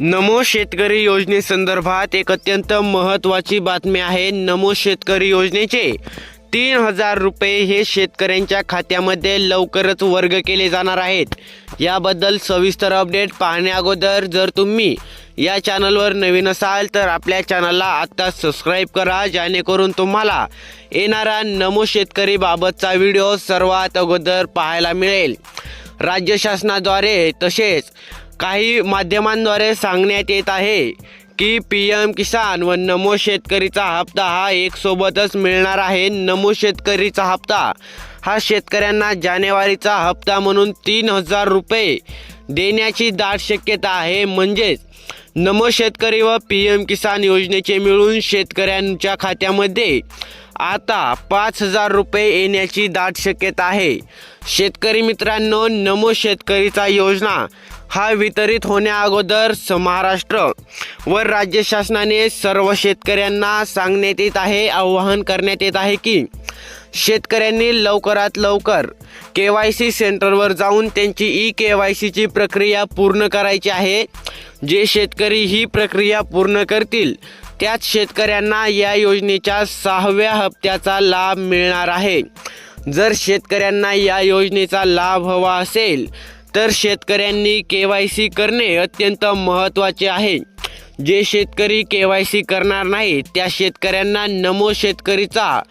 नमो शेतकरी योजनेसंदर्भात एक अत्यंत महत्त्वाची बातमी आहे. नमो शेतकरी योजनेचे तीन हजार रुपये हे शेतकऱ्यांच्या खात्यामध्ये लवकरच वर्ग केले जाणार आहेत. याबद्दल सविस्तर अपडेट पाहण्या अगोदर जर तुम्ही या चॅनलवर नवीन असाल तर आपल्या चॅनलला आत्ता सबस्क्राईब करा जेणेकरून तुम्हाला येणारा नमो शेतकरी बाबतचा व्हिडिओ सर्वात अगोदर पाहायला मिळेल. राज्य शासनाद्वारे तसेच काही माध्यमांद्वारे सांगण्यात येत आहे की पी एम किसान व नमो शेतकरीचा हप्ता हा एक सोबतच मिळणार आहे. नमो शेतकरीचा हप्ता हा शेतकऱ्यांना जानेवारीचा हप्ता म्हणून तीन हजार रुपये देण्याची दाट शक्यता आहे. म्हणजेच नमो शेतकरी व पी एम किसान योजनेचे मिळून शेतकऱ्यांच्या खात्यामध्ये आता पाच हजार रुपये येण्याची दाट शक्यता आहे. शेतकरी मित्रांनो नमो शेतकरीचा योजना हा वितरित होण्याअगोदर महाराष्ट्र व राज्य शासनाने सर्व शेतकऱ्यांना सांगण्यात येत आहे आवाहन करण्यात येत आहे की शेतकऱ्यांनी लवकरात लवकर के वाय सी सेंटरवर जाऊन त्यांची ई के वाय सीची प्रक्रिया पूर्ण करायची आहे. जे शेतकरी ही प्रक्रिया पूर्ण करतील त्याच शेतकऱ्यांना या योजनेच्या सहाव्या हप्त्याचा लाभ मिळणार आहे. जर शेतकऱ्यांना या योजनेचा लाभ हवा असेल तर शेतकऱ्यांनी के वाय सी करणे अत्यंत महत्त्वाचे आहे. जे शेतकरी के वाय सी करणार नाही त्या शेतकऱ्यांना नमो शेतकरीचा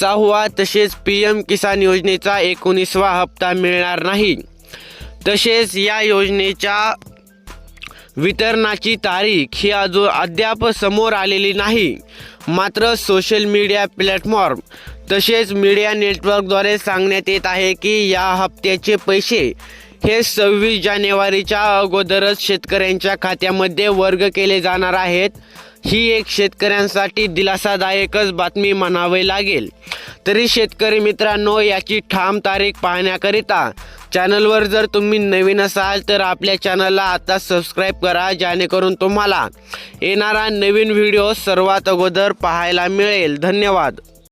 सहावा तसेच पी एम किसान योजनेचा एकोणीसवा हप्ता मिळणार नाही. तसेच या योजनेच्या वितरणाची तारीख ही अजून अद्याप समोर आलेली नाही. मात्र सोशल मीडिया प्लॅटफॉर्म तसेच मीडिया नेटवर्कद्वारे सांगण्यात येत आहे की या हप्त्याचे पैसे हे सव्वीस जानेवारीच्या अगोदरच शेतकऱ्यांच्या खात्यामध्ये वर्ग केले जाणार आहेत. ही एक शेतकऱ्यांसाठी दिलासादायकच बातमी म्हणावी लागेल. तरी शेतकरी मित्रांनो याची ठाम तारीख पाहण्याकरिता चॅनलवर जर तुम्ही नवीन असाल तर आपल्या चॅनलला आता सबस्क्राईब करा जेणेकरून तुम्हाला येणारा नवीन व्हिडिओ सर्वात अगोदर पाहायला मिळेल. धन्यवाद.